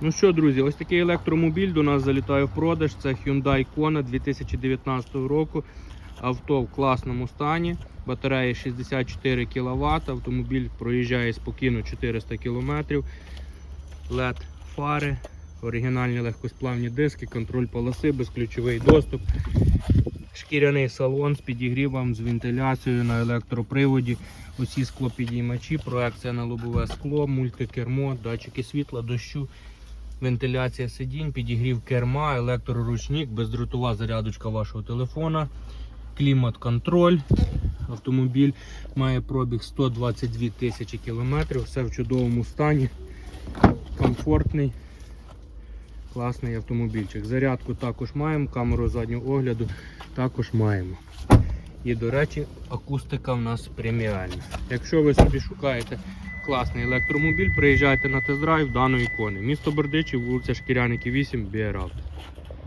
Ну що, друзі, ось такий електромобіль до нас залітає в продаж. Це Hyundai Kona 2019 року. Авто в класному стані. Батарея 64 кВт. Автомобіль проїжджає спокійно 400 км. LED фари, оригінальні легкосплавні диски, контроль полоси, безключовий доступ. Шкіряний салон з підігрівом, з вентиляцією на електроприводі. Усі склопідіймачі, проекція на лобове скло, мультикермо, датчики світла, дощу, вентиляція сидінь, підігрів керма, електроручник, бездротова зарядочка вашого телефона, клімат-контроль. Автомобіль має пробіг 122 тисячі кілометрів, все в чудовому стані, комфортний, класний автомобільчик. Зарядку також маємо, камеру заднього огляду також маємо. І, до речі, акустика в нас преміальна. Якщо ви собі шукаєте класний електромобіль, приїжджайте на тест-драйв даної ікони. Місто Бердичів, вулиця Шкіряники 8, Біараут.